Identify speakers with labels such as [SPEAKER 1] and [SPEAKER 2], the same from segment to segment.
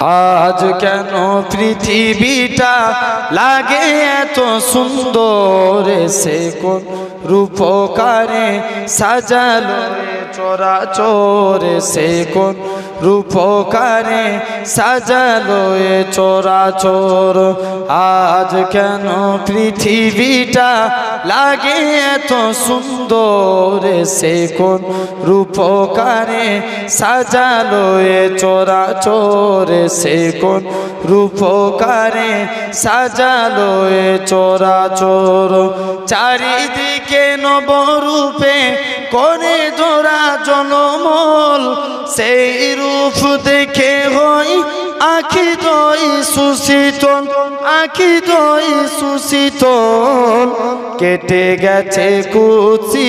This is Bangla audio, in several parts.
[SPEAKER 1] আজ কেন পৃথিবীটা লাগে এত সুন্দর? সে কোন রূপকারে সাজালো চোরা চোর সে কোন রূপকারে সাজালো এ চোরা চোর আজ কেন পৃথিবীটা লাগে এত সুন্দর? সে কোন রূপকারে সাজালো এ চোরা চোরে সে কোন রূপকারে সাজালো এ চোরা চোর চারিদিকে নবরূপে করে জোড়া জনমল সেই রূপ দেখে হই আখি দই সুশীতল আখি দই সুশীতল। কেটে গেছে কুচি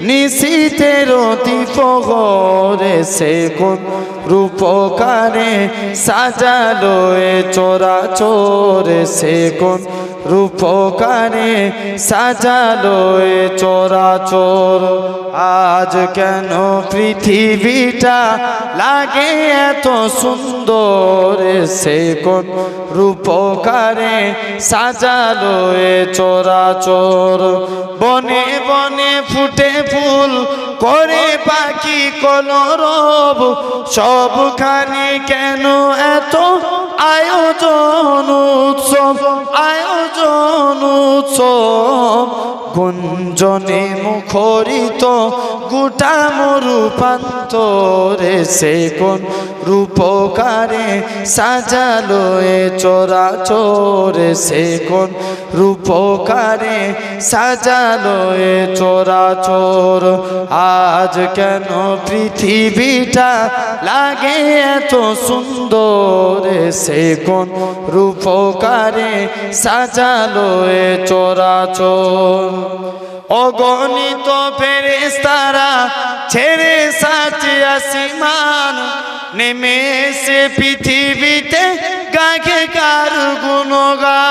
[SPEAKER 1] নিশীতের দীপরে সে কোন রূপকারে সাজালো এ চোরা চোরে সে কোন রূপকারে সাজালো এ চোরা চোর। আজ কেন পৃথিবীটা লাগে এত সুন্দর সে কোন রূপকারে সাজালো এ চোরা চোর। বনে বনে ফুটে ফুল করে পাখি কলরব সবখানে কেন এত আয়োজন উৎসব? আয়োজন উৎসব। গুঞ্জনে মুখরিত গোটা মরুপান্তরে সে কোন রূপকারে সাজালো এ চোরা চোরে সে কোন রূপকারে সাজালো এ চোরা চোর আজ কেন পৃথিবীটা লাগে এত সুন্দর? সে কোন রূপকারে সাজালো এ চোরা চোর অগণিত ফেরেস্তারা ছেড়ে সাথে আসিমান নেমে এসে পৃথিবীতে গাকে কার গুণগা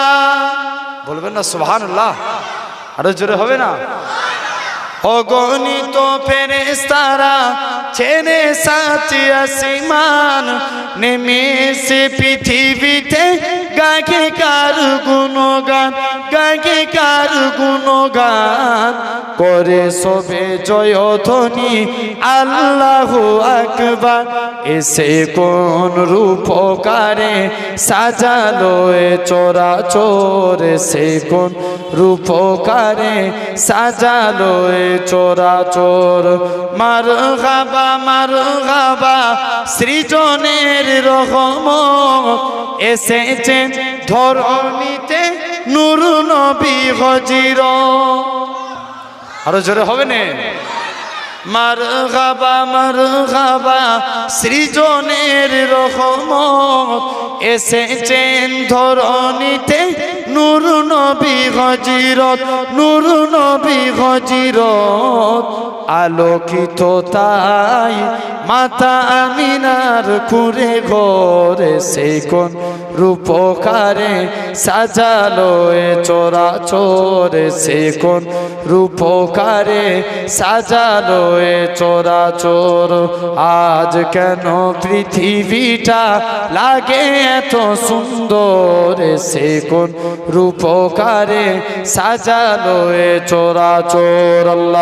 [SPEAKER 1] বলবেন না সুহান আরও জোরে হবে না? অগণিত ফেরেস্তারা ছেড়ে সাথে আসিমান নেমে এসে পৃথিবীতে গাকে কার গুণগান গাকে কার গুণগান? করে সবে জয়ধ্বনি আল্লাহ আকবার। এসে কোন রূপকারে সাজালো চোরা চোর। সে কোন রূপকারে সাজালো চোরা চোর। মার গাবা মার গাবা সৃজনের রহম। এসেছেন ধরণীতে নুর নবী হজির। আরও জোরে হবে না? মার গাবা মার গাবা সৃজনের রহমত। এসেছেন ধরণীতে নূর নবী হজিরত নূর নবী হজিরত আলোকিত তাই মাতা আমিনার কুরে ঘরে সে কোন রূপকারে সাজালো এ চোরা চোরে সে কোন রূপকারে সাজালো এ চোরা চোর আজ কেন পৃথিবীটা লাগে এত সুন্দর? সে কোন রূপকারে সাজালো এ চোরা চোর আল্লাহ।